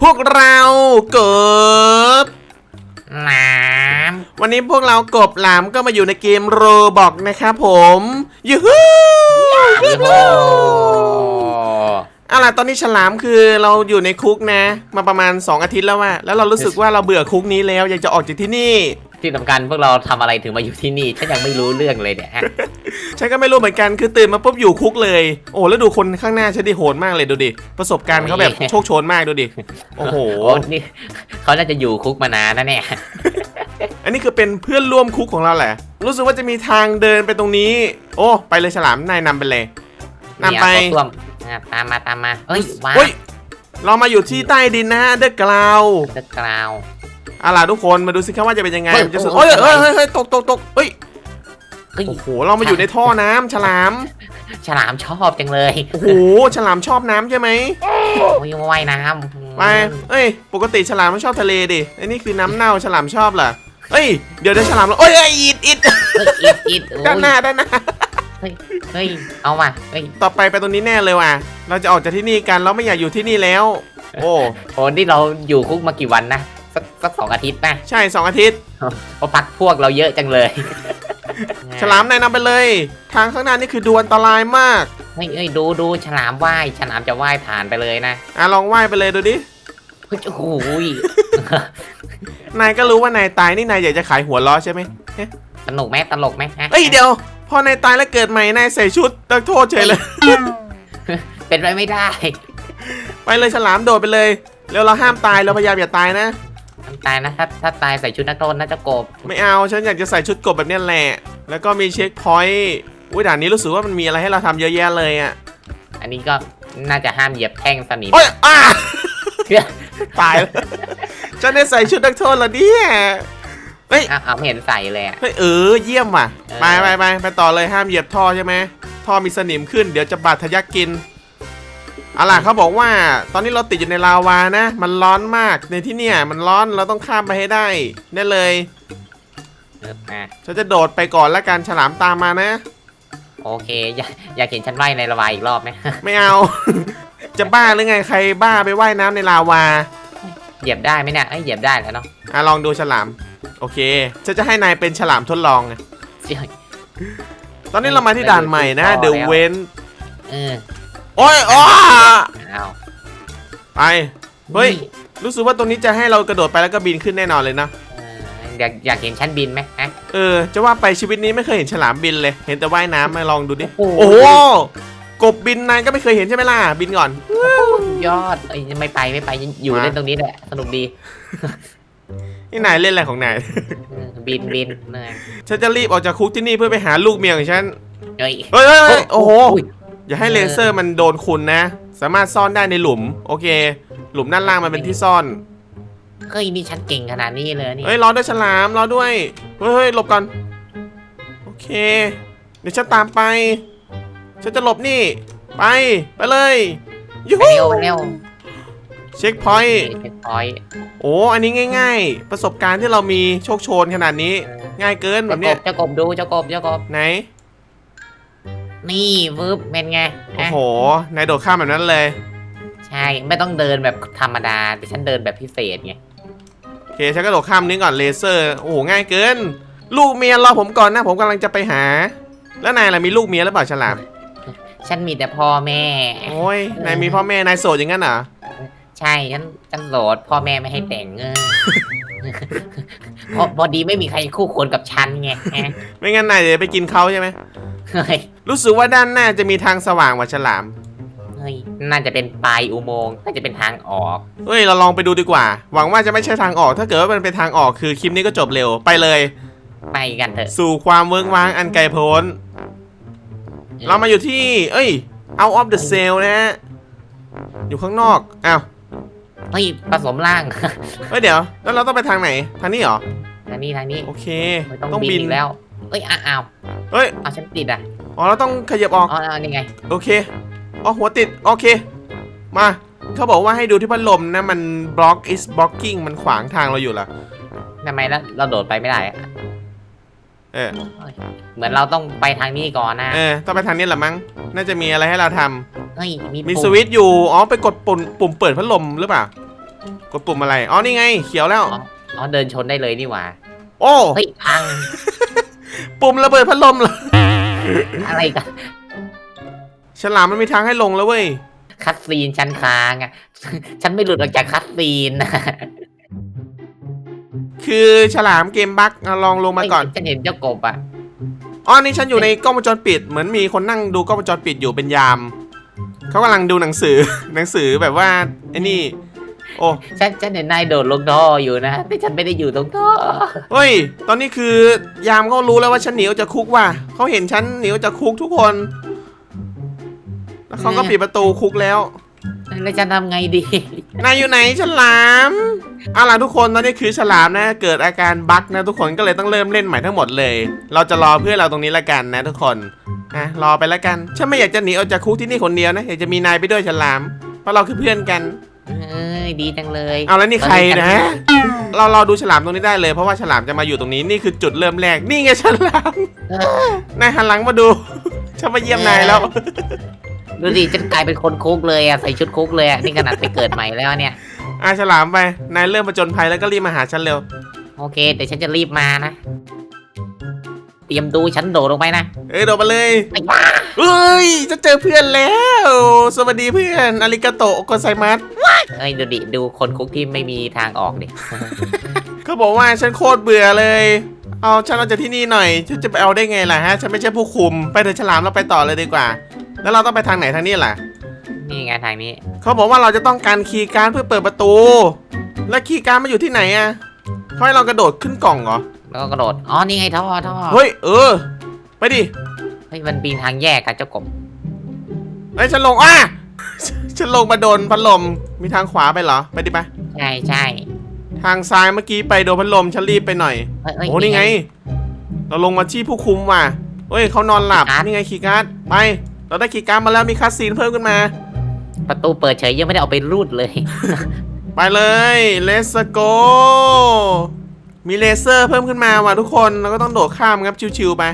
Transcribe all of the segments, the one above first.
พวกเราเกิบน้วันนี้พวกเรากบหลามก็มาอยู่ในเกมโรบอกนะครับผมยูฮูำโอ้โห เอาล่ะตอนนี้ฉลามคือเราอยู่ในคุกนะ มาประมาณ 2 อาทิตย์แล้วว่าแล้วเรารู้สึกว่าเราเบื่อคุกนี้แล้ว อยากจะออกจากที่นี่ ที่สำคัญพวกเราทำอะไรถึงมาอยู่ที่นี่ฉันยังไม่รู้เรื่องเลยเนี่ยฮะฉันก็ไม่รู้เหมือนกันคือตื่นมาปุ๊บอยู่คุกเลย โอ้แล้วดูคนข้างหน้าฉันดิโหดมากเลยดูดิประสบการณ์เขาแบบโชคโชนมากดูดิโอ้โห โอ้นี่เขาน่าจะอยู่คุกมานานนะเนี่ยอันนี้คือเป็นเพื่อนร่วมคุกของเราแหละ รู้สึกว่าจะมีทางเดินไปตรงนี้ โอ้ ไปเลยฉลามนายนำไปเลยนำไปเนี่ยตัวส้วม อะตามมาตามมาเฮ้ยว้าวเฮ้ยเรามาอยู่ที่ใต้ดินนะฮะเดอะกราวเดอะกราวเอาล่ะทุกคนมาดูสิครับว่าจะเป็นยังไงเฮ้ยมันจะสุดโอ้เฮ้ยยเฮ้ยเฮ้ยเฮ้ยตกตกตกเฮ้ยเฮ้ยโอ้โหเรามาอยู่ในท่อน้ำฉลาม ฉลามชอบจังเลยโอ้โหฉลามชอบน้ำใช่ไหมโอ้ยว่ายน้ำไปเอ้ย ปกติฉลามมันชอบทะเลดิไอ้นี่คือน้ำเน่าฉลามชอบเหรอเอ้ยเดี๋ยวเดี๋ยวฉลามเราเอ้ยเอ้ยอิดอิดเฮ้ยอิดอิดโอ้ยด้านหน้าด้านหน้า เฮ้ยเฮ้ยเอาว่ะเฮ้ยต่อไปไปตรงนี้แน่เลยว่ะ เราจะออกจากที่นี่กันเราไม่อยากอยู่ที่นี่แล้ว โอ้โอ้นี่เราอยู่คุกมากี่วันนะสักสักสองอาทิตย์ป่ะใช่สองอาทิตย์เพราะพักพวกเราเยอะจังเลยฉลามนายนำไปเลย ทางข้างหน้านี่คือดูอันตรายมากเฮ้ยเฮ้ยดูดูฉลามว่ายฉลามจะว่ายผ่านไปเลยนะอะลองว่ายไปเลยดูดิเฮ้ยโอ้โหยนายก็รู้ว่านายตายนี่นายอยากจะขายหัวล้อใช่ไหมเอ๊ะสนุกไหมตลกไหมฮะเอ้ยเดี๋ยว พอนายตายแล้วเกิดใหม่นายใส่ชุดตักโทษเฉยเลย เป็นไปไม่ได้ไปเลยฉลามโดดไปเลยแล้วเราห้ามตายเราพยายามอย่าตายนะทำตายนะถ้าถ้าตายใส่ชุดนักโทษน่าจะโกบ ไม่เอาฉันอยากจะใส่ชุดกบแบบเนี้ยแหละ แล้วก็มีเช็คพอยต์อุ้ยด่านนี้รู้สึกว่ามันมีอะไรให้เราทำเยอะแยะเลยอะอันนี้ก็น่าจะห้ามเหยียบแท่งสนิมโอ้ยอ้าตายแล้วฉันได้ใส่ชุดนักโทษแล้วเนี่ย เฮ้ยอ้าวอ้าวไม่เห็นใส่เลยอะ เฮ้ยเออเยี่ยมว่ะเออ ไปไปไปไปต่อเลยห้ามเหยียบท่อใช่ไหมท่อมีสนิมขึ้นเดี๋ยวจะบาดทะยักกินเอาล่ะเขาบอกว่า ตอนนี้เราติดอยู่ในลาวานะ มันร้อนมากในที่เนี่ย มันร้อนเราต้องข้ามไปให้ได้ได้เลย เอออะฉันจะโดดไปก่อนแล้วกันฉลามตามมานะ โอเค อยากอยากเห็นฉันว่ายในระบายอีกรอบไหม ไม่เอา จะบ้าหรือไงใครบ้าไปว่ายน้ำในลาวาเหยียบได้ไหมเนี่ยเอ้ยเหยียบได้แล้วเนาะอะลองดูฉลาม โอเคฉันจะให้นายเป็นฉลามทดลองไงเจ้ยตอนนี้เรามาที่ด่านใหม่นะต่อ The แล้ว Wen เออโอ้ยอ้อเอาไป เฮ้ยรู้สึกว่าตรงนี้จะให้เรากระโดดไปแล้วก็บินขึ้นแน่นอนเลยนะ เอออยากอยากเห็นฉันบินไหมฮะ เออ จะว่าไปชีวิตนี้ไม่เคยเห็นฉลามบินเลย เห็นแต่ว่ายน้ำมาลองดูดิ โอ้โห โอ้โห กบบินนายก็ไม่เคยเห็นใช่ไหมล่ะ บินก่อน ยอดเอ้ยไม่ไปไม่ไปอยู่มา เล่นตรงนี้แหละสนุกดี นี่นายเล่นอะไรของนายเออบินบินเหนื่อยฉันจะรีบออกจากคุกที่นี่เพื่อไปหาลูกเมียของฉัน เฮ้ยเฮ้ยเฮ้ยเฮ้ยโอ้โห ยอย่าให้เลเซอร์มันโดนคุณนะ สามารถซ่อนได้ในหลุม โอเค หลุมด้านล่างมันเป็นที่ซ่อน เฮ้ยนี่ฉันเก่งขนาดนี้เลยนี่เฮ้ยรอด้วยฉลามรอด้วย เฮ้ยเฮ้ยหลบก่อน โอเค เดี๋ยวฉันตามไป ฉันจะหลบนี่ ไป ไปเลยยูไปฮูเร็วไปเร็ว เช็คพอยต์เช็คพอยต์โอ้อันนี้ง่าย ๆ ประสบการณ์ที่เรามีโชคโชนขนาดนี้ ง่ายเกินแบเจ้าบกเนี้ยบเจ้ากบดูเจ้ากบเจ้ากบไหน นี่วืบเป็นไงโอ้ฮะโหนายโดดข้ามแบบนั้นเลย ใช่ไม่ต้องเดินแบบธรรมดาแต่ฉันเดินแบบพิเศษไงโอเคฉันก็โดดข้ามนี้ก่อนเลเซอร์โอ้โหง่ายเกิน ลูกเมียรอผมก่อนนะผมกำลังจะไปหา แล้วนายล่ะมีลูกเมียหรือเปล่าฉลามฉันมีแต่พ่อแม่ โอ้ยนายมีพ่อแม่นายโสดอย่างนั้นเหรอ ใช่ฉันฉันโหลดพ่อแม่ไม่ให้แต่งเออพอพอดีไม่มีใครคู่ควรกับฉันไงฮะไม่งั้นนายจะไปกินเขาใช่ไหมเฮ้ยรู้สึกว่าด้านหน้าจะมีทางสว่างกว่าฉลามเฮ้ยน่าจะเป็นปลายอุโมงค์น่าจะเป็นทางออก เฮ้ยเราลองไปดูดีกว่า หวังว่าจะไม่ใช่ทางออก ถ้าเกิดว่ามันเป็นทางออกคือคลิปนี้ก็จบเร็วไปเลย ไปกันเถอะสู่ความเวิ้งว้างอันไกลโพ้น เรามาอยู่ที่ เอ้ย out of the cell นะฮะอยู่ข้างนอก อ้าว เฮ้ยผสมร่าง เฮ้ยเดี๋ยว แล้วเราต้องไปทางไหน ทางนี้เหรอ ทางนี้ทางนี้โอเคไม่ต้องต้องบินบินอีกแล้ว เอ้ยอ้าวเฮ้ยเอาฉันติดอะอ๋อเราต้องขยับออกอ๋ออ๋อนี่ไง โอเคอ๋อหัวติดโอเค มาเขาบอกว่าให้ดูที่พัดลมนะมัน block is blocking มันขวางทางเราอยู่ล่ะทำไมแล้วเราโดดไปไม่ได้อะ เออ เหมือนเราต้องไปทางนี้ก่อนนะเออ ต้องไปทางนี้แหละมั้ง น่าจะมีอะไรให้เราทำ เฮ้ยมีมีปุ่สวิตช์อยู่ อ๋อ ไปกดปุ่มปุ่มเปิดพัดลมหรือเปล่า กดปุ่มอะไร อ๋อ นี่ไง เขียวแล้ว อ๋ออ๋อเดินชนได้เลยนี่หว่าโอ้ เฮ้ยพังปุ่มระเบิดพัดลมเหรออะไรกันฉลามมันมีทางให้ลงแล้วเว้ย คัดซีนฉันค้างอะฉันไม่หลุดออกจากคัดซีนนะ คือฉลามเกมบั๊กอะลองลงมาก่อนฉันเห็นเจ้ากบอะอ๋อนี่ฉันอยู่ในกล้องวงจรปิด เหมือนมีคนนั่งดูกล้องวงจรปิดอยู่เป็นยาม เขากำลังดูหนังสือ หนังสือแบบว่าไอ้นี่ โอ้ฉันฉันเห็นนายโดดลงท่ออยู่นะแต่ฉันไม่ได้อยู่ตรงท่อเฮ้ย ตอนนี้คือยามเขารู้แล้วว่าฉันหนีออกจากคุกว่ะเขาเห็นฉันหนีออกจากคุกทุกคน แล้วเขาก็ปิดประตูคุกแล้ว แล้วฉันทำไงดี นายอยู่ไหนฉลามเอาล่ะทุกคนตอนนี้คือฉลามนะ เกิดอาการบั๊กนะทุกคนก็เลยต้องเริ่มเล่นใหม่ทั้งหมดเลย เราจะรอเพื่อนเราตรงนี้ละกันนะทุกคนอะรอไปละกันฉันไม่อยากจะหนีออกจากคุกที่นี่คนเดียวนะอยากจะมีนายไปด้วยฉลามเพราะเราคือเพื่อนกัน เอ้ยดีจังเลยเอาแล้วนี่ใครนะ เรารอดูฉลามตรงนี้ได้เลยเพราะว่าฉลามจะมาอยู่ตรงนี้นี่คือจุดเริ่มแรกนี่ไงฉลามเออนายหันหลังมาดูฉันมาเยี่ยมนายแล้ว ดูดิฉันกลายเป็นคนคุกเลยอะใส่ชุดคุกเลยอะนี่ขนาดไปเกิดใหม่แล้วเนี่ย อาฉลามไป นายเริ่มประจนภัยแล้วก็รีบมาหาฉันเร็ว โอเคเดี๋ยวฉันจะรีบมานะ เตรียมดูฉันโดดลงไปนะเอ้ยโดดมาเลย ไอ้บ้าเอ้ยจะเจอเพื่อนแล้ว สวัสดีเพื่อนอาริกาโตะโกไซมัสเอ้ยดูดิดูคนคุกที่ไม่มีทางออกดิ เขาบอกว่าฉันโคตรเบื่อเลย เอาฉันเอาจากที่นี่หน่อย ฉันจะไปเอาได้ไงล่ะฮะ ฉันไม่ใช่ผู้คุม ไปเถอะฉลามเราไปต่อเลยดีกว่า แล้วเราต้องไปทางไหนทางนี้ล่ะนี่ไงทางนี้ เขาบอกว่าเราจะต้องการคีย์การ์ดเพื่อเปิดประตู และคีย์การ์ดมันอยู่ที่ไหนอะเขาให้เรากระโดดขึ้นกล่องเหรอ แล้วก็กระโดด อ๋อ นี่ไงท่อท่อเฮ้ย เออ ไปดิ เฮ้ย มันปีนทางแยกกับเจ้ากบไอ้ยฉันลงอะ ฉันลงมาโดนพัดลม มีทางขวาไปเหรอ ไปดิไป ใช่ใช่ทางซ้ายเมื่อกี้ไปโดนพัดลม ฉันรีบไปหน่อย เฮ้ยเฮ้ย โอ้นี่ไง เราลงมาที่ผู้คุมว่ะเฮ้ยเขานอนหลับ คีย์การ์ด นี่ไงคีย์การ์ด ไป เราได้คีย์การ์ดมาแล้วมีคัสซีนเพิ่มขึ้นมา ประตูเปิดเฉยยังไม่ได้เอาไปรูดเลย ไปเลย let's go มีเลเซอร์เพิ่มขึ้นมาว่ะทุกคนเราก็ต้องโดดข้ามครับชิวๆไป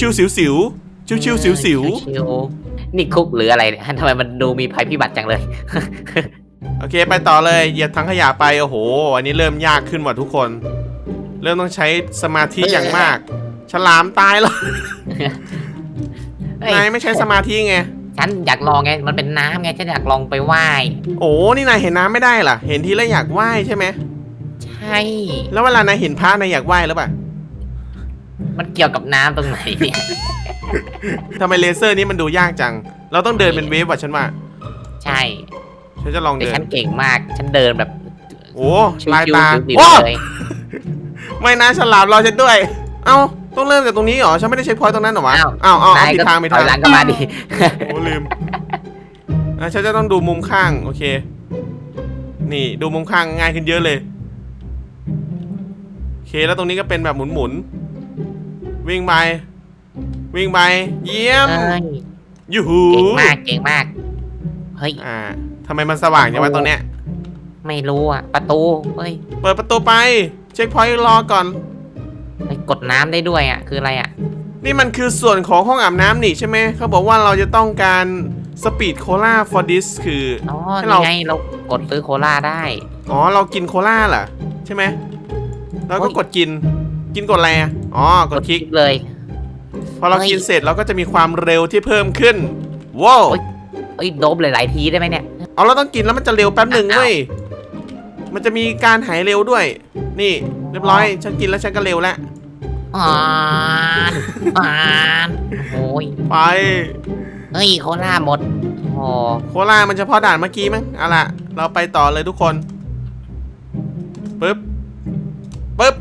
ชิวๆสิวๆชิวๆสิวชิวๆนี่คุกหรืออะไรเนี่ยทำไมมันดูมีภัยพิบัติจังเลยๆโอเคไปต่อเลยเหยียบถังขยะไปโอ้โห อันนี้เริ่มยากขึ้นว่ะทุกคน เริ่มต้องใช้สมาธิอย่างมาก ฉลามตายแล้ว เฮ้ยนายไม่ใช้สมาธิไง ฉันอยากลองไง มันเป็นน้ำไง ฉันอยากลองไปว่ายโอ้นี่นายเห็นน้ำไม่ได้ล่ะเห็นทีละอยากว่ายใช่ไหมใช่ แล้วเวลานายเห็นพระนายอยากว่ายหรือเปล่ามันเกี่ยวกับน้ำตรงไหนเนี่ยทำไมเลเซอร์นี้มันดูยากจัง เราต้องเดินเป็นเวฟว่ะฉันว่า ใช่ ฉันจะลองแต่เดิน ฉันเก่งมาก ฉันเดินแบบโอ้ชิวลายๆตาดิวโอ้ๆเลยไม่นะฉลามรอฉันด้วย เอ้า ต้องเริ่มจากตรงนี้เหรอ ฉันไม่ได้เช็คพอยต์ตรงนั้นเหรอวะ อ้าวอ้าวอ้าวนาเอายผิดก็ทางผิดถทาองยหลังก็มาดิโอ้ลืมอะฉันจะต้องดูมุมข้าง โอเค นี่ดูมุมข้างง่ายขึ้นเยอะเลย โอเคแล้วตรงนี้ก็เป็นแบบหมุนๆวิ่งไป วิ่งไป เยี่ยมเอ้ยยูหูเก่งมากเก่งมาก เฮ้ย อ่าทำไมมันสว่างอย่างวะตรงเนี้ย ไม่รู้อะ ประตู เฮ้ย เปิดประตูไป เช็คพอยต์รอก่อนเฮ้ย กดน้ำได้ด้วยอะคืออะไรอะ นี่มันคือส่วนของห้องอาบน้ำนี่ใช่ไหมเขาบอกว่าเราจะต้องการสปีดโคลา for this คืออ๋อให้นี่เราไงเรากดซื้อโคลาได้ อ๋อเรากินโคลาเหรอใช่ไหมแล้วก็เฮ้ย กดกินกินกดอะไรอะอ๋อกดคลิกเลย พอเราเฮ้ย กินเสร็จเราก็จะมีความเร็วที่เพิ่มขึ้นว้าวเฮ้ยเอ้ยโดบหลายๆทีได้ไหมเนี่ย เอาเราต้องกินแล้วมันจะเร็วแป๊บหนึ่งเว้ยมันจะมีการหายเร็วด้วย นี่ เรียบร้อย ฉันกินแล้วฉันก็เร็วแล้ว อ่านอ่านโอ้ยไป เฮ้ยโคลาหมดโอ้โคลามันเฉพาะด่านเมื่อกี้มั้งเอาล่ะ เราไปต่อเลยทุกคนปึ๊บปึ๊บ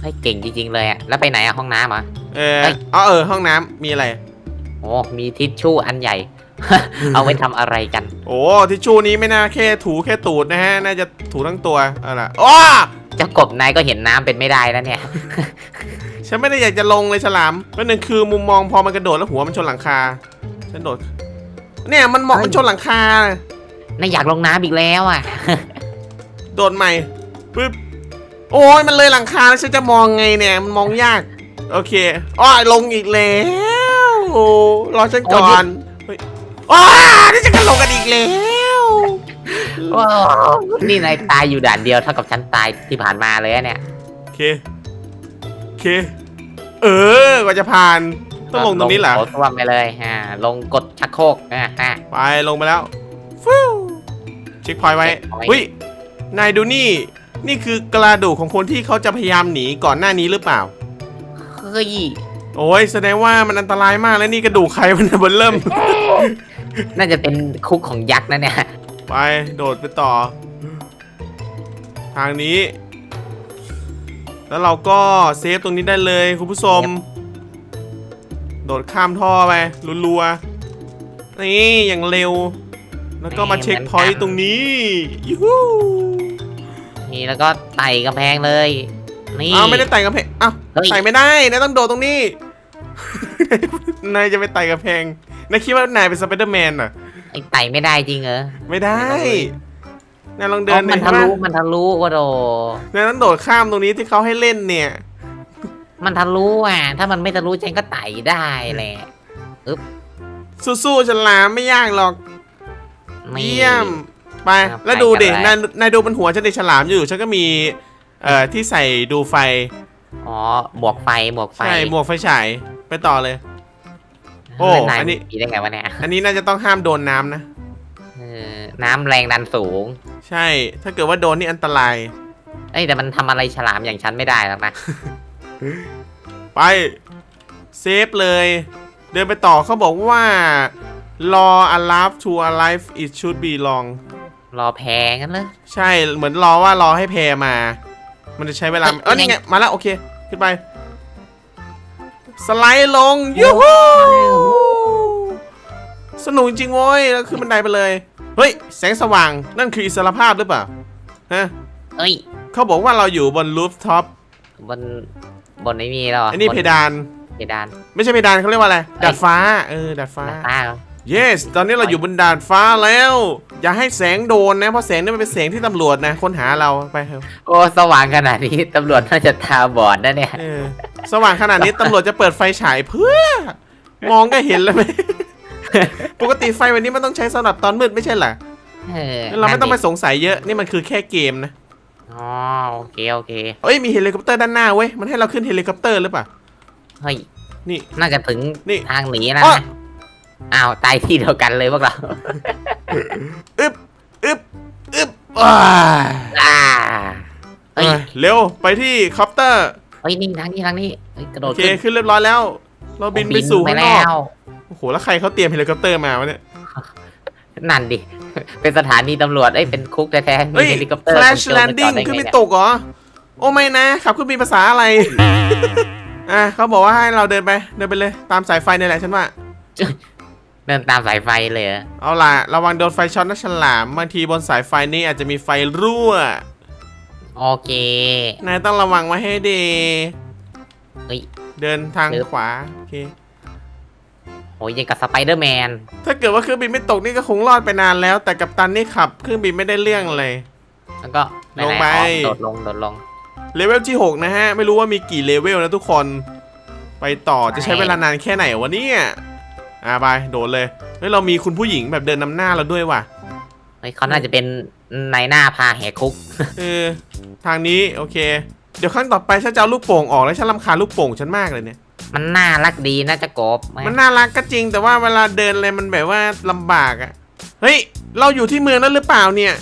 เฮ้ยเก่งจริงๆเลยอะแล้วไปไหนอะห้องน้ำเหรอ เออเฮ้ยอ๋อเออห้องน้ำมีอะไร โอ้มีทิชชู่อันใหญ่ เอาไว้ทำอะไรกัน โอ้ทิชชู่นี้ไม่น่าแค่ถูแค่ตูดนะฮะ น่าจะถูทั้งตัวเอาล่ะอ้อเจ้ากบนายก็เห็นน้ำเป็นไม่ได้แล้วเนี่ย ฉันไม่ได้อยากจะลงเลยฉลามเป็นหนึ่งคือมุมมองพอมันกระโดดแล้วหัวมันชนหลังคา ฉันโดด เนี่ยมันเหมาะเฮ้ยมันชนหลังคา นายอยากลงน้ำอีกแล้วอะ โดดใหม่ปึ๊บ โอ้ยมันเลยหลังคาแล้วฉันจะมองไงเนี่ยมันมองยาก โอเคอ้อลงอีกแล้วโอ้รอฉันก่อนเฮ้ยอ้อนี่จะกันลงกันอีกแล้วโอ้นี่นายตายอยู่ด่านเดียวเท่ากับฉันตายที่ผ่านมาเลยอะเนี่ย โอเคโอ เค เออกว่าจะผ่าน ต้องลงตรงนี้เหรอ โถส้วมไปเลยอ่าลงกดชักโครกอ่าอ่า ไปลงไปแล้วฟิวเช็คพอยต์ไว้เช็คพอยต์อุ้ย นายดูนี่ นี่คือกระดูกของคนที่เขาจะพยายามหนีก่อนหน้านี้หรือเปล่า เฮ้ยโอ้ยแสดงว่ามันอันตรายมากแล้วนี่กระดูกใครมันบนเริ่ม น่าจะเป็นคุกของยักษ์นะเนี่ยไปโดดไปต่อ ทางนี้ แล้วเราก็เซฟตรงนี้ได้เลยคุณผู้ชม โดดข้ามท่อไปรัวๆ นี่อย่างเร็ว แล้วก็มาเช็คพอยต์ตรงนี้ยูฮูนี่แล้วก็ไต่กำแพงเลย นี่อ้าวไม่ได้ไต่กระแพงอ้าวเฮ้ยไต่ไม่ได้นายต้องโดดตรงนี้ นายจะไปไต่กระแพงนายคิดว่านายเป็นสไปเดอร์แมนเหรอไอ้ไต่ไม่ได้จริงเหรอ ไม่ได้ นายลองเดิอ๋นอมันดิทะลุว่ามันทะลุว่าโด นายต้องโดดข้ามตรงนี้ที่เขาให้เล่นเนี่ย มันทะลุอะ ถ้ามันไม่ทะลุฉันก็ไต่ได้แหละสู้ๆฉลามไม่ยากหรอก นี่ เยี่ยม ไป ครับแล้วดูดิไปกันเลยนายนายดูบนหัวฉันในฉลามอยู่ฉันก็มี เอ่อ ที่ใส่ดูไฟ อ๋อหมวกไฟหมวกไฟใช่หมวกไฟฉาย ไปต่อเลย โอ้แล้วายอันนี้มีได้ไงวะเนี่ย อันนี้น่าจะต้องห้ามโดนน้ำนะ เออน้ำแรงดันสูง ใช่ ถ้าเกิดว่าโดนนี่อันตราย เอ้ยแต่มันทำอะไรฉลามอย่างฉันไม่ได้หรอกนะ ไป เซฟเลย เดินไปต่อเขาบอกว่า รอ alive to alive it should be long รอแพงกันเลย ใช่เหมือนรอว่ารอให้แพรมา มันจะใช้เวลาเอ้ยเออนี่ยังไงไง มาแล้ว โอเค ขึ้นไป สไลด์ลง ยูฮู สนุกจริงๆโว้ยแล้วขึ้นบันไดไปเลย เฮ้ย แสงสว่างนั่นคืออิสรภาพหรือเปล่าฮะเอ้ยเขาบอกว่าเราอยู่บนรูฟท็อปบนบนไอ้นี่แล้วเหรอันนี้บเพดาน เพดาน ไม่ใช่เพดานเขาเรียกว่าอะไรเอ้ยดาดฟ้าเออดาดฟ้าหน้าตาเหรอ yes ตอนนี้เราอยู่บนดาดฟ้าแล้ว อย่าให้แสงโดนนะ เพราะแสงนี่มันเป็นแสงที่ตำรวจนะค้นหาเราไปเถอะโอ้สว่างขนาดนี้ตำรวจน่าจะตาบอดนะเนี่ยเออสว่างขนาดนี้ตำรวจจะเปิดไฟฉายเพื่อ มองก็เห็นแล้วไหม ปกติไฟวันนี้มันต้องใช้สำหรับตอนมืดไม่ใช่เหรอเออเราไม่ต้องไปนั่นดิสงสัยเยอะนี่มันคือแค่เกมนะอ๋อโอเคโอเคเอ้ยมีเฮลิคอปเตอร์ด้านหน้าเว้ยมันให้เราขึ้นเฮลิคอปเตอร์หรือเปล่า เฮ้ยนี่น่าจะถึงนี่ทางหนีนะอ๊ะอ้าวตายที่เดียวกันเลยพวกเราอึบอึบอึบว้าอ่าเฮ้ยเอ้ยเร็วไปที่คอปเตอร์เฮ้ยนี่ทางนี้ทางนี้เฮ้ยกระโดโอดเคขึ้นขึ้นเรียบร้อยแล้ว เราบินไปสู่ไปข้างนแล้อกวโอ้โหแล้วใครเขาเตรียมเฮลิคอปเตอร์มาวะเนี่ย นั่นดิ เป็นสถานีตำรวจเอ้ยเป็นคุกแท้ๆมีเฮ้ยเฮลิคอปเตอร์ Flash คนโจรมาจอด Landing ได้ไงขึ้นไปเนี่ยตกเหรอ โอ้ไม่นะขับขึ้นบินภาษาอะไร อะเขาบอกว่าให้เราเดินไป เดินไปเลยตามสายไฟนี่แหละฉันว่า เดินตามสายไฟเลยเหรอเอาล่ะ ระวังโดนไฟช็อตนะฉลามบางทีบนสายไฟนี่อาจจะมีไฟรั่ว โอเคนายต้องระวังไว้ให้ดี เฮ้ย เดินทางเดินขวา โอเค โอ้ยยังกับสไปเดอร์แมน ถ้าเกิดว่าเครื่องบินไม่ตกนี่ก็คงรอดไปนานแล้ว แต่กัปตันนี่ขับเครื่องบินไม่ได้เรื่องเลย แล้วก็หนๆลงไป อ๋อโดดลงโดดลง เลเวลที่ 6 นะฮะ ไม่รู้ว่ามีกี่เลเวลนะทุกคน ไปต่อจะใช้เวลานานแค่ไหนวะเนี่ยอ่าไปโดดเลยเฮ้ยเรามีคุณผู้หญิงแบบเดินนำหน้าเราด้วยว่ะเฮ้ยเขาน่าจะเป็นนายหน้าพาแหกคุก เออทางนี้โอเค เดี๋ยวครั้งต่อไปฉันจะเอาลูกโป่งออกแล้วฉันรำคาญลูกโป่งฉันมากเลยเนี่ย มันน่ารักดีน่าจะกบมันน่ารักก็จริงแต่ว่าเวลาเดินอะไรมันแบบว่าลำบากอะเฮ้ย เราอยู่ที่เมืองนั้นหรือเปล่าเนี่ย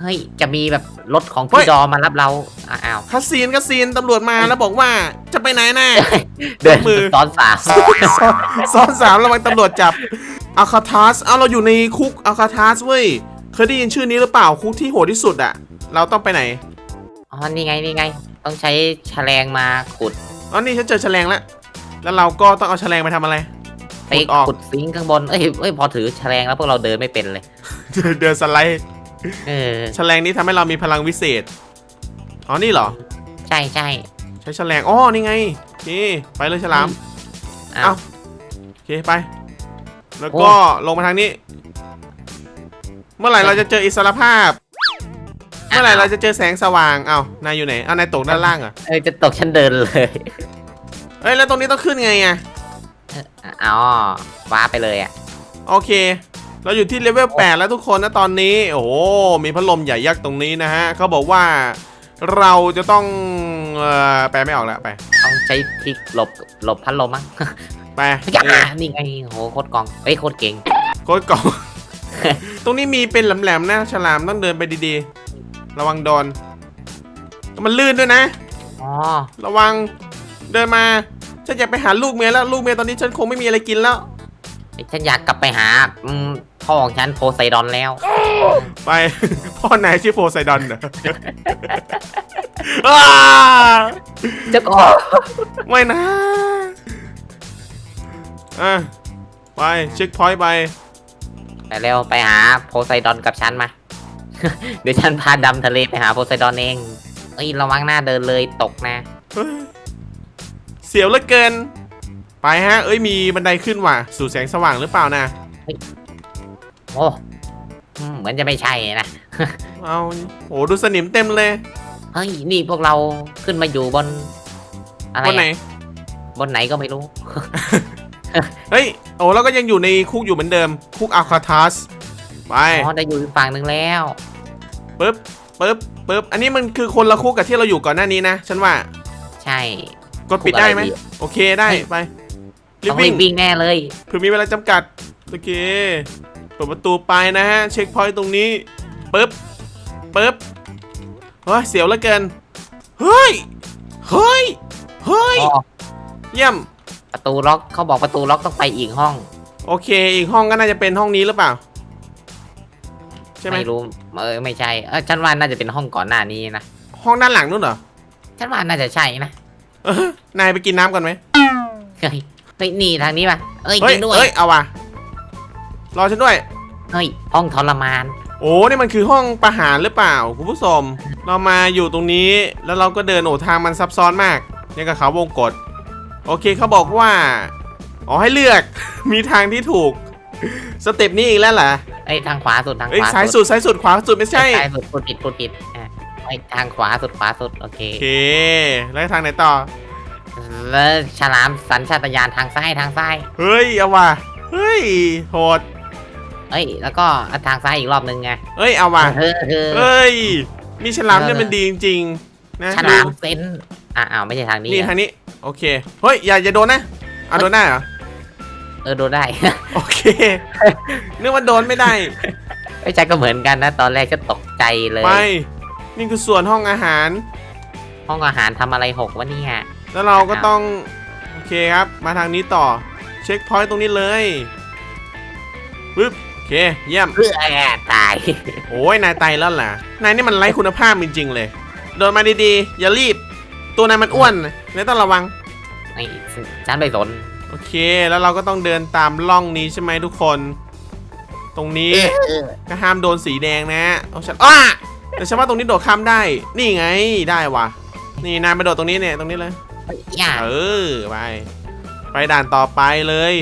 เฮ้ยจะมีแบบรถของเฮ้พี่ยดอมมารับเราอ้าวคัสซีนคัสซีนตำรวจมาแล้วบอกว่าจะไปไหนน่ะเดินมือซ้อนสามซ้อนซ้อนสามระวังตำรวจจับอัลคาทัสเอาเราอยู่ในคุกอัลคาทัสเว้ยเคยได้ยินชื่อนี้หรือเปล่าคุกที่โหดที่สุดอะเราต้องไปไหนอ๋อนี่ไงนี่ไง ต้องใช้แฉลงมาขุด อ๋อนี่ฉันเจอแฉลงแล้ว แล้วเราก็ต้องเอาแฉลงไปทำอะไร ไปขุดออก ขุดซิงค์ข้างบนเอ้ยเอ้ยพอถือแฉลงแล้วพวกเราเดินไม่เป็นเลยเดินสไลด์เออแฉลงนี้ทำให้เรามีพลังวิเศษ อ๋อนี่เหรอ ใช่ใช่ใช้แฉลงอ๋อนี่ไงโอเคไปเลยฉลามอ้าเอ้าว โอเคไป แล้วก็ลงมาทางนี้ เมื่อไหร่เราจะเจออิสรภาพ เมื่อไหร่เราจะเจอแสงสว่าง เอ้านายอยู่ไหน เอ้านายตกด้านล่างเหรอ เอ้ยจะตกฉันเดินเลยเอ้ยแล้วตรงนี้ต้องขึ้นไงอะอ๋อว้าไปเลยอะ โอเค เราอยู่ที่เลเวล8แล้วทุกคนนะตอนนี้ โอ้โหมีพัดลมใหญ่ยักษ์ตรงนี้นะฮะเขาบอกว่าเราจะต้องเอ่อแปลไม่ออกแล้วไป ต้องใช้พลิกหลบหลบพัดลมมั้งไปอย่าเอ้ยนี่ไงโหโคตรกองเอ้ยโคตรเก่งโค้ดกล่อง ตรงนี้มีเป็นแหลมๆนะฉลามต้องเดินไปดีๆ ระวังโดน มันลื่นด้วยนะ อ๋อ ระวังเดินมาฉันอยากไปหาลูกเมียแล้วลูกเมียตอนนี้ฉันคงไม่มีอะไรกินแล้ว ฉันอยากกลับไปหาอืมพ่อของฉันโพไซดอนแล้ว ไป พ่อนายชื่อโพไซดอนเหรออ้าเจ้าก็ไม่นะอะไปเช็คพอยต์ไป ไปเร็วไปหาโพไซดอนกับฉันมา เดี๋ยวฉันพาดำทะเลไปหาโพไซดอนเองเอ้ยระวังหน้าเดินเลยตกนะเฮ้ยเสียวเหลือเกิน ไปฮะ เอ้ยมีบันไดขึ้นว่ะ สู่แสงสว่างหรือเปล่านะ โอ้อืมเหมือนจะไม่ใช่นะ เอาโอ้ดูสนิมเต็มเลยเฮ้ยนี่พวกเราขึ้นมาอยู่บน อะไรบนไหน อะบนไหนก็ไม่รู้ เฮ้ย โอ้เราก็ยังอยู่ในคุกอยู่เหมือนเดิม คุกอัลคาทัส ไป อ๋อได้อยู่อีกฝั่งหนึ่งแล้ว ปึ๊บปึ๊บปึ๊บอันนี้มันคือคนละคุกกับที่เราอยู่ก่อนหน้านี้นะ ฉันว่าใช่ กดปิดได้ไหมคุกอะไรดี โอเคได้เฮ้ยไปรีต้บองวิ่รีงบวิ่งแน่เลยเผื่อมีเวลาจำกัดโอเคเปิดประตูไปนะฮะเช็คพอยต์ตรงนี้ปึ๊บปึ๊บเฮ้ยเสียวเหลือเกินเฮ้ยเฮ้ยเฮ้ยอ๋อเยี่ยม ประตูล็อกเขาบอกประตูล็อกต้องไปอีกห้อง โอเค อีกห้องก็น่าจะเป็นห้องนี้หรือเปล่า ใช่ไหมไม่รู้เออไม่ใช่เออฉันว่าน่าจะเป็นห้องก่อนหน้านี้นะห้องด้านหลังนู่นเหรอฉันว่าน่าจะใช่นะเออนายไปกินน้ำก่อนไหมเฮ้ยเฮ้ยนี่ทางนี้ป่ะเอ้ยเฮ้จยริงด้วยเฮ้ยเอาว่ะรอฉันด้วย เฮ้ยห้องทรมาน โอ้นี่มันคือห้องประหารหรือเปล่าคุณผู้ชมเรามาอยู่ตรงนี้แล้วเราก็เดินโอ้ทางมันซับซ้อนมากยังกับเขาวงกฏโอเคเขาบอกว่าอ๋อให้เลือก มีทางที่ถูก สเต็ปนี้อีกแล้วเหรอไอ้ยทางขวาสุดทางเอ้ยขวาซ้ายสุดซ้ายสุดขวาสุดไม่ใช่ ซ้ายสุดพูดผิดพูดผิดอะไอ้ยทางขวาสุดขวาสุดโอเคโอเค แล้วทางไหนต่อ แล้วฉลามสัญชาตญาณทางซ้ายทางซ้ายเฮ้ย เอาว่ะ เฮ้ย โหด เอ้ยแล้วก็ทางซ้ายอีกรอบนึงไงเฮ้ย เอาว่ะเฮ้ยเฮ้ยเฮ้ย มีฉลามเนี่ยมันดีจริงๆนะฉลามเซนอะอ้าวไม่ใช่ทางนี้นี่อะทางนี้ โอเค เฮ้ย อย่าอย่าโดนนะอะโดนได้เหรอ เออโดนได้ โอเคนึกว่าโดนไม่ได้ไอ้ยใจก็เหมือนกันนะ ตอนแรกก็ตกใจเลยไปนี่คือส่วนห้องอาหาร ห้องอาหารทำอะไรหกวะเนี่ย แล้วเราก็ต้อง โอเคครับ มาทางนี้ต่อ เช็คพอยต์ตรงนี้เลยปึ๊บโอเคเยี่ยม เพื่อตาย โอ้ยนายไตายแล้วล่ะ นายนี่มันไร้คุณภาพจริงๆเลย โดนมาดีๆ อย่ารีบ ตัวนายมันอ้วนนายต้องระวัง ไอ้ฉันไม่สน โอเค แล้วเราก็ต้องเดินตามร่องนี้ใช่ไหมทุกคน ตรงนี้เออก็ห้ามโดนสีแดงนะเอาฉันอ้าแต่ฉันว่าตรงนี้โดดข้ามได้ นี่ไงได้ว่ะนี่นายมาโดดตรงนี้เนี่ยตรงนี้เลยเฮ้ยอย่าเออไปไปด่านต่อไปเลย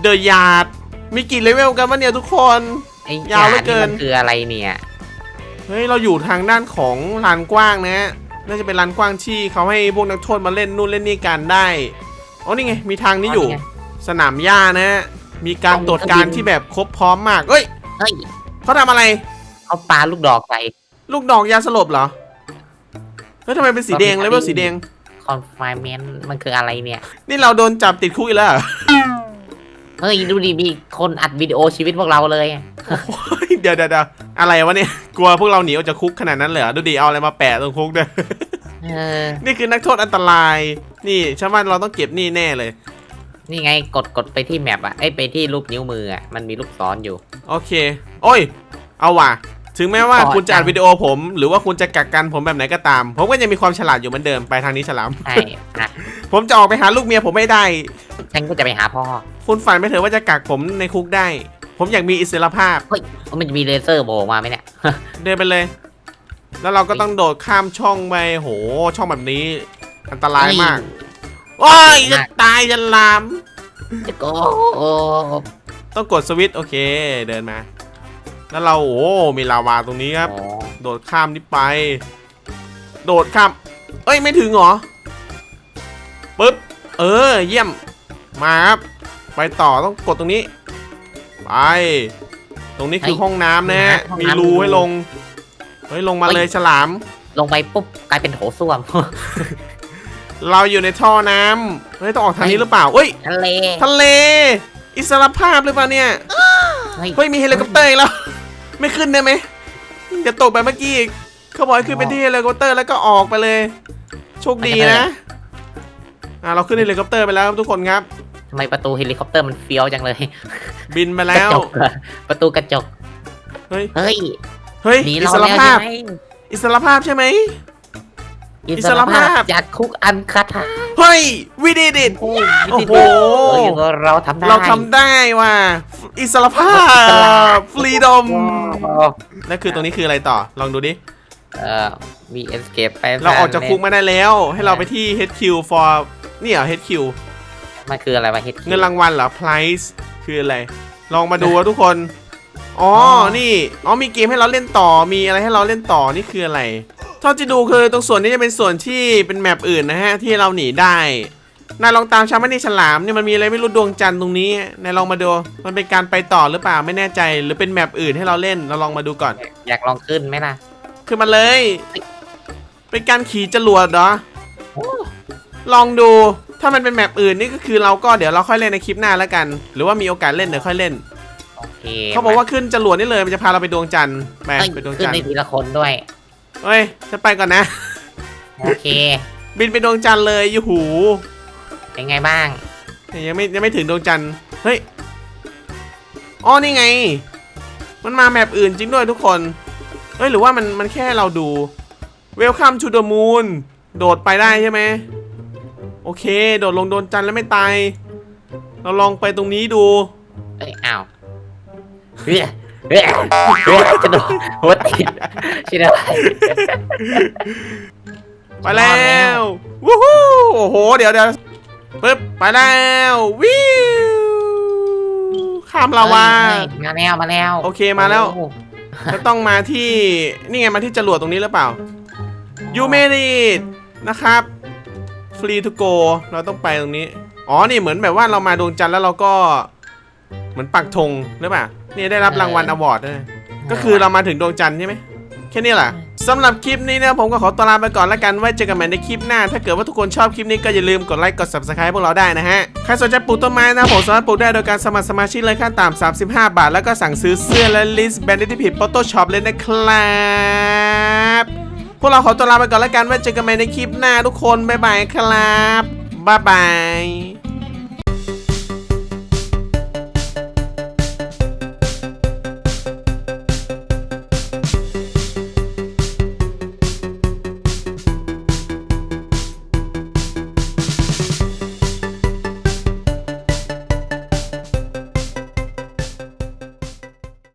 เดอะยาร์ดมีกี่เลเวลกันวะเนี่ยทุกคนไอ้ยาวเหลือเกินมันคืออะไรเนี่ยเฮ้ยเราอยู่ทางด้านของลานกว้างนะน่าจะเป็นลานกว้างที่เขาให้พวกนักโทษมาเล่นนู่นเล่นนี่กันได้ อ๋อนี่ไงมีทางนี้อยู่อ๋อนี่ไง สนามหญ้านะมีการต้องมีตรวจการเครื่องบินที่แบบครบพร้อมมากเอ้ยเฮ้ยเขาทำอะไร เขาปาลูกดอกใส่ ลูกดอกยาสลบเหรอเฮ้ยทำไมเป็นสีแดงต้องมีเลยว่าสีแดง คอนไฟเมนต์มันคืออะไรเนี่ย นี่เราโดนจับติดคุกอีกแล้วเหรอเฮ้ย ดูดิมีคนอัดวิดีโอชีวิตพวกเราเลย โอ้ยเดี๋ยวเดี๋ยวเดี๋ยวอะไรวะเนี่ย กลัวพวกเราหนีออกจากคุกขนาดนั้นเลยเหรอดูดิเอาอะไรมาแปะตรงคุกด้วยเออ นี่คือนักโทษอันตราย นี่ฉันว่าเราต้องเก็บนี่แน่เลย นี่ไงกดกดไปที่แมปอะไอยไปที่รูปนิ้วมืออะมันมีลูกศรอยู่ โอเค โอ้ย เอาว่ะ ถึงแม้ว่าต่อคุณจะอัดจังวิดีโอผม หรือว่าคุณจะกักกันผมแบบไหนก็ตาม ผมก็ยังมีความฉลาดอยู่เหมือนเดิมไปทางนี้ฉลามใช่อะผมจะออกไปหาลูกเมียผมไม่ได้ ฉันก็จะไปหาพ่อ คุณฝันไปเถอะว่าจะกักผมในคุกได้ ผมอยากมีอิสรภาพ เฮ้ย มันจะมีเลเซอร์โผล่มาไหมเนี่ย เดินไปเลย แล้วเราก็ต้องโดดข้ามช่องไปโห ช่องแบบนี้ อันตรายมากโอ้ยจะตายจะลาม จะโกโอ้ต้องกดสวิตช์โอเค เดินมา แล้วเราโอ้มีลาวาตรงนี้ครับโหโดดข้ามนี่ไป โดดข้าม เอ้ยไม่ถึงเหรอปึ๊บ เออ เยี่ยม มาครับ ไปต่อต้องกดตรงนี้ ไปไปตรงนี้คือเฮ้ยห้องน้ำนะฮะห้องมีน้ำรูให้ลง เฮ้ยลงมาเฮ้ยเลยฉลาม ลงไปปุ๊บกลายเป็นโถส้วม เราอยู่ในท่อน้ำเฮ้ยต้องออกทางนี้เฮ้ยหรือเปล่าเฮ้ยทะเล ทะเล อิสรภาพหรือเปล่าเนี่ยเฮ้ยเฮ้ยมีเฮลิคอปเตอร์อีกแล้ว ไม่ขึ้นได้ไหมจะตกไปเมื่อกี้อีกเขาบอกให้ขึ้นไปที่เฮลิคอปเตอร์แล้วก็ออกไปเลย โชคดีนะอ่าเราขึ้นเฮลิคอปเตอร์ไปแล้วครับทุกคนครับทำไมประตูเฮลิคอปเตอร์มันเฟี้ยวจังเลย บินไปกแล้ระวจกอะประตูกระจก เฮ้ย เฮ้ยเฮ้ยหนีอิเราสรแล้วภาใช่พ ไหมอิสรภาพใช่ไหม อิอิสสรรภาภาพพจากคุกอันคาถาเฮ้ยวิดีดิต โอ้โอ้โหเฮ้ยเราทำได้เราทำได้ว่ะอิสรภาอิสระพฟรีดอมว้าวแล้วคือตรงนี้คืออะไรต่อ ลองดูดิ เอ่อมี escape ไปเราออกจากคุกมาได้แล้ว ให้เราไปที่ HQ for นี่เหรอ HQ มันคืออะไรวะเฮดเงินรางวัลเหรอ prize คืออะไร ลองมาดูว่าทุกคน อ๋อ นี่ อ๋อ มีเกมให้เราเล่นต่อ มีอะไรให้เราเล่นต่อ นี่คืออะไร เท่าที่ดูคือตรงส่วนนี้จะเป็นส่วนที่เป็นแมปอื่นนะฮะ ที่เราหนีได้ นายลองตามชามันนี่ฉลามเนี่ยมันมีอะไรไม่รู้ดวงจันทร์ตรงนี้ นายลองมาดู มันเป็นการไปต่อหรือเปล่าไม่แน่ใจ หรือเป็นแมปอื่นให้เราเล่น เราลองมาดูก่อน อยากลองขึ้นไหมล่ะ ขึ้นมาเลย เป็นการขี่จรวดเหรอ ลองดู ถ้ามันเป็นแมปอื่นนี่ก็คือเราก็เดี๋ยวเราค่อยเล่นในคลิปหน้าแล้วกัน หรือว่ามีโอกาสเล่นเดี๋ยวค่อยเล่น โอเคเขาบอกว่าขึ้นจรวดนี่เลยมันจะพาเราไปดวงจันทร์ไปเอ้ยไปดวงขึ้นจันทได้ร์ทีละคนด้วยเฮ้ยจะไปก่อนนะ โอเค บินไปดวงจันทร์เลยยูหูเป็นไงบ้างเนี่ยยังไม่ยังไม่ถึงดวงจันทร์เฮ้ยอ๋อนี่ไง มันมาแมปอื่นจริงด้วยทุกคนเฮ้ยหรือว่ามันมันแค่เราดู Welcome to the moon โดดไปได้ใช่ไหมโอเค โดดลงดวงจันทร์แล้วไม่ตาย เราลองไปตรงนี้ดู เอ้ยอ้าว เฮ้ยเฮ้ยเฮ้ยจะโดนหัวติดชิดอะไรไปแล้ววู้ฮู้โอ้โห เดี๋ยวเดี๋ยวปึ๊บไปแล้ววิวข้ามลาวามาแล้วมาแล้วโอเคมาแล้วโอ้ก็ต้องมาที่นี่ไงมาที่จรวดตรงนี้หรือเปล่า You made it นะครับ free to go เราต้องไปตรงนี้ อ๋อ นี่เหมือนแบบว่าเรามาดวงจันทร์แล้วเราก็ เหมือนปักธงหรือเปล่านี่ได้รับรางวัลอวอร์ดด้วยก็คือเรามาถึงดวงจันทร์ใช่ไหมแค่นี้แหละสำหรับคลิปนี้เนี่ยผมก็ขอตัวลาไปก่อนแล้วกันไว้เจอกันใหม่ในคลิปหน้า ถ้าเกิดว่าทุกคนชอบคลิปนี้ก็อย่าลืมกดไลค์กด subscribe พวกเราได้นะฮะ ใครสนใจปลูกต้นไม้นะผมสามารถปลูกได้โดยการสมัครสมาชิกเลยขั้นต่ำ35 บาท แล้วก็สั่งซื้อเสื้อและลิสต์แบรนด์ที่ผิด Photoshop เลยนะครับพวกเราขอตัวลาไปก่อนแล้วกันไว้เจอกันใหม่ในคลิปหน้าทุกคนบ๊ายบายครับบ๊ายบาย